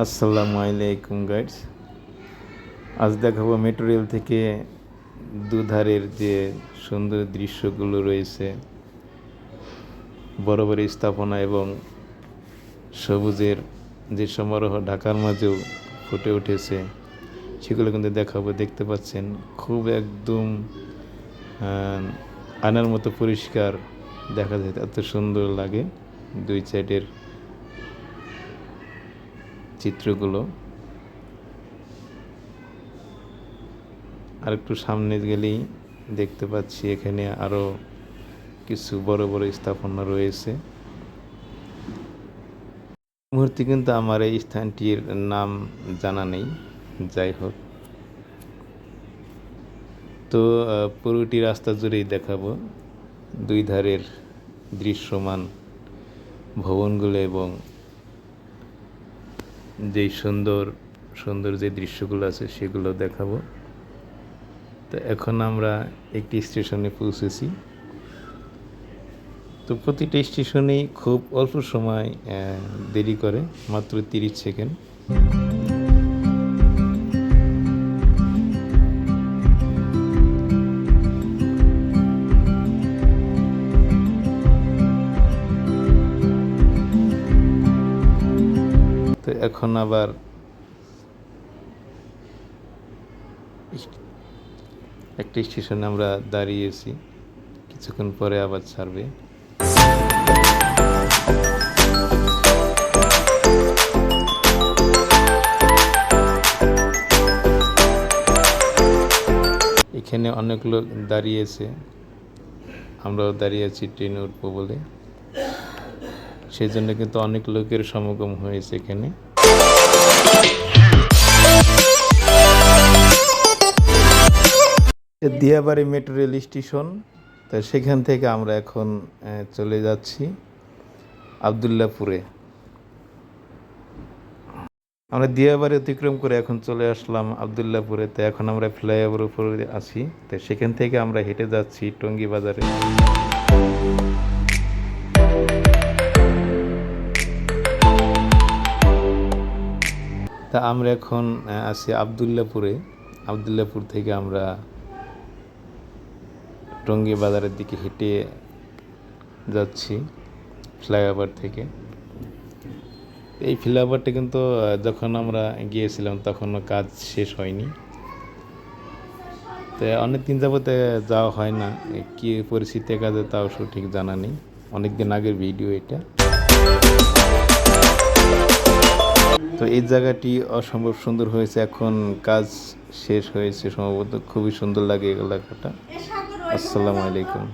আসসালামু আলাইকুম গাইডস আজ দেখাবো মেট্রো রেল থেকে দুধারের যে সুন্দর দৃশ্যগুলো রয়েছে। বড় বড় স্থাপনা এবং সবুজের যে সমারোহ ঢাকার মাঝেও ফুটে উঠেছে, সেগুলো কিন্তু দেখাবো। দেখতে পাচ্ছেন, খুব একদম আনার মতো পরিষ্কার দেখা যায়। এত সুন্দর লাগে দুই সাইডের চিত্রগুলো। আর একটু সামনে গেলেই দেখতে পাচ্ছি এখানে আরও কিছু বড় বড় স্থাপনা রয়েছে। মুহূর্তে কিন্তু আমার এই স্থানটির নাম জানা নেই, যাই হোক। তো পুরোটি রাস্তা জুড়েই দেখাবো। দুই ধারের দৃশ্যমান ভবনগুলো এবং যেই সুন্দর সুন্দর যে দৃশ্যগুলো আছে সেগুলো দেখাবো। তো এখন আমরা একটি স্টেশনে পৌঁছেছি। তো প্রতিটি স্টেশনেই খুব অল্প সময় দেরি করে, মাত্র তিরিশ সেকেন্ড। তো এখন আবার একটা স্টেশনে আমরা দাঁড়িয়েছি। কিছুক্ষণ পরে আবার ছাড়বে। এখানে অনেক লোক দাঁড়িয়েছে। আমরাও দাঁড়িয়ে আছি, ট্রেনে উঠবো বলে। সেই জন্য কিন্তু অনেক লোকের সমাগম হয়েছে এখানে। দিয়াবাড়ি মেট্রো রেল স্টেশন, তো সেখান থেকে আমরা এখন চলে যাচ্ছি আবদুল্লাপুরে। আমরা দিয়াবাড়ি অতিক্রম করে এখন চলে আসলাম আবদুল্লাপুরে, তো এখন আমরা ফ্লাইওভার উপরে আছি, তো সেখান থেকে আমরা হেঁটে যাচ্ছি টঙ্গী বাজারে। তা আমরা এখন আছি আবদুল্লাপুরে। আবদুল্লাপুর থেকে আমরা টঙ্গী বাজারের দিকে হেঁটে যাচ্ছি ফ্লাইওভার থেকে। এই ফ্লাইওভারটা কিন্তু যখন আমরা গিয়েছিলাম তখনও কাজ শেষ হয়নি। তো অনেক দিন যাবতে যাওয়া হয় না। কি পরিস্থিতি কাজে তাও সঠিক জানা নেই। অনেক দিন আগের ভিডিও এটা। তো এই জায়গাটি অসম্ভব সুন্দর হয়েছে। এখন কাজ শেষ হয়েছে সম্ভবত। খুবই সুন্দর লাগে এই এলাকাটা। আসসালামু আলাইকুম।